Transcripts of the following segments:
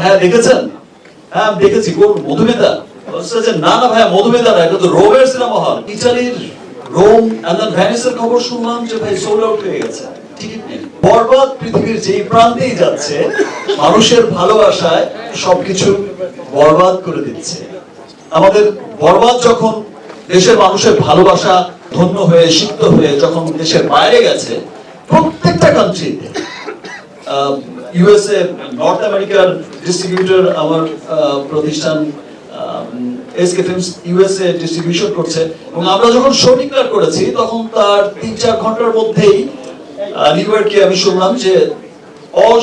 ভাইয়া দেখেছেন? হ্যাঁ দেখেছি, কোন মধুমেতা? ভাইয়া রোমের সিনেমা হল। ইটালির রোম ভ্যানিসের খবর শুনলাম যে ভাই আউট হয়ে গেছে। বরবাদ পৃথিবীর যেই প্রান্তেই যাচ্ছে, মানুষের ভালোবাসায় সবকিছু বরবাদ করে দিচ্ছে। আমাদের বরবাদ যখন দেশের মানুষের ভালোবাসা ধন্য হয়ে, সিক্ত হয়ে যখন দেশের বাইরে গেছে, প্রত্যেকটা কান্ট্রিতে ইউএসএ নর্থ আমেরিকার ডিস্ট্রিবিউটর আমার প্রতিষ্ঠান এসকে ফিল্মস ইউএসএ ডিস্ট্রিবিউশন করছে। এবং আমরা যখন করেছি, তখন তার তিন চার ঘণ্টার মধ্যেই নিউ ইয়র্কে আমি শুনলাম যে অল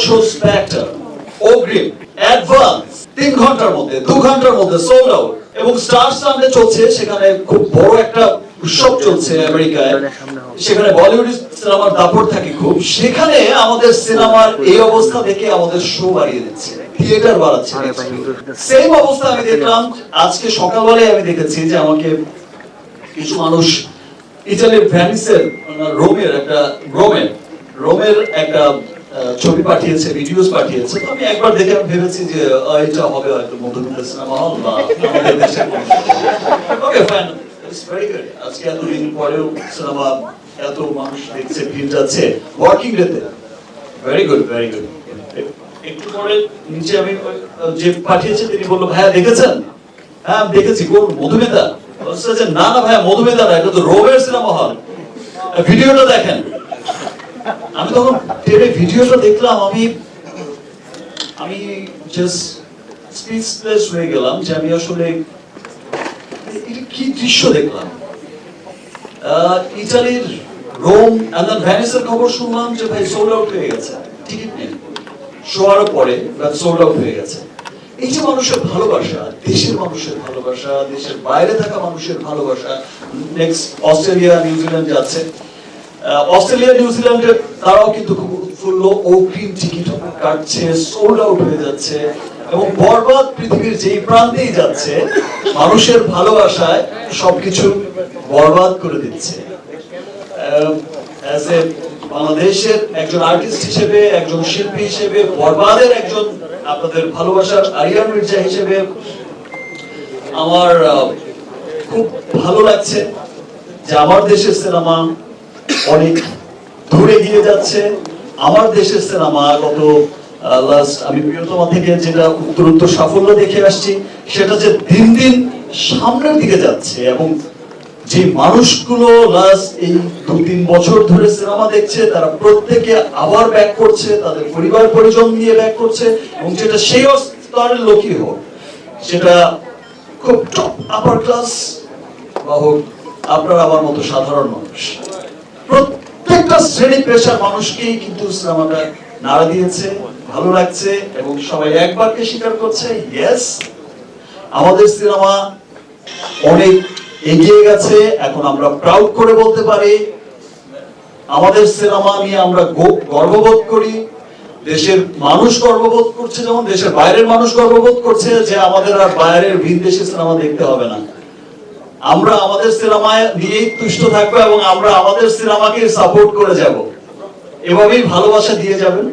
অগ্রিম অ্যাডভান্স তিন ঘণ্টার মধ্যে, দু ঘণ্টার মধ্যে সোল্ড আউট এবং স্টার সামনে চলছে, সেখানে খুব বড় একটা উৎসব চলছে আমেরিকায়। সেখানে বলিউড সিনেমার দাপট থাকে খুব। সেখানে আমাদের সিনেমার এই অবস্থা দেখে আমাদের শো বাড়িয়ে দিচ্ছে। থিয়েটার বাড়াচ্ছে সেম অবস্থা আমি দেখলাম আজকে সকালবেলায় আমি দেখেছি যে আমাকে কিছু মানুষ ভ্যানিসের রোমের একটা রোমের রোমের একটা আহ, ছবি পাঠিয়েছে ভিডিওস পাঠিয়েছে। তো আমি একবার দেখে আমি ভেবেছি যে এটা হবে হয়তো মধুমিতা সিনেমা হল বা okay fine it's very good আজকে এতদিন পরেও সিনেমা এত মানুষ দেখছে, ভিড় যাচ্ছে। ওয়ার্কিং ডেতে ভেরি গুড ভেরি গুড একটু পরে নিচে আমি যে পাঠিয়েছে, তিনি বলল, ভাইয়া, দেখেছেন? হ্যাঁ দেখেছি। কোন? মধুমেতা? বলছে না না, ভাইয়া, মধুমেতা না, এটা তো রোমের সিনেমা হল। ভিডিওটা দেখেন। আমি তখন টেলে ভিডিওটা দেখলাম, আমি আমি জাস্ট স্পিচলেস হয়ে গেলাম যে আমি আসলে কি দৃশ্য দেখলাম? ইটালির রোম ভ্যানিসের খবর শুনলাম যে ভাই সোল্ড আউট হয়ে গেছে। টিকিট নেই। শোয়ার পরে সোল্ড আউট হয়ে গেছে। এই যে মানুষের ভালোবাসা, দেশের মানুষের ভালোবাসা, দেশের বাইরে থাকা মানুষের ভালোবাসা নেক্সট অস্ট্রেলিয়া নিউজিল্যান্ড যাচ্ছে। অস্ট্রেলিয়া নিউজিল্যান্ডে তারাও কিন্তু খুব উৎফুল্ল। অগ্রিম টিকিট কাটছে সোল্ড আউট হয়ে যাচ্ছে। এবং বরবাদ পৃথিবীর যেই প্রান্তেই যাচ্ছে, মানুষের ভালোবাসায় সবকিছু বরবাদ করে দিচ্ছে। বাংলাদেশের একজন আর্টিস্ট হিসেবে, একজন শিল্পী হিসেবে, বরবাদের একজন আপনাদের ভালোবাসার আরিয়ান মির্জা হিসেবে আমার খুব ভালো লাগছে যে আমার দেশের সিনেমা অনেক দূরে গিয়ে যাচ্ছে। আমার দেশের সিনেমা গত আমি প্রিয়তমা থেকে যেটা সাফল্য দেখে আসছি, সেটা যে দিন দিন সামনের দিকে যাচ্ছে এবং যে মানুষগুলো এই দু তিন বছর ধরে সিনেমা দেখছে, তারা প্রত্যেকে আবার ব্যাক করছে, তাদের পরিবার পরিজন নিয়ে ব্যাক করছে এবং যেটা সেই স্তরের লোকই হোক, সেটা খুব টপ আপার ক্লাস বা হোক আপনার আমার মতো সাধারণ মানুষ। প্রত্যেকটা শ্রেণি পেশার মানুষকেই কিন্তু সিনেমাটা নাড়া দিয়েছে, ভালো লাগছে এবং সবাই একবারকে স্বীকার করছে ইয়েস আমাদের সিনেমা অনেক এগিয়ে গেছে, এখন আমরা প্রাউড করে বলতে পারি। আমাদের সিনেমা নিয়ে আমরা গর্ববোধ করি। দেশের মানুষ গর্ববোধ করছে, যেমন দেশের বাইরের মানুষ গর্ববোধ করছে যে আমাদের আর বাইরের বিদেশি সিনেমা দেখতে হবে না। আমরা আমাদের সিনেমায় নিয়েই তুষ্ট থাকব এবং আমরা আমাদের সিনেমাকে সাপোর্ট করে যাব। এভাবেই ভালোবাসা দিয়ে যাবেন।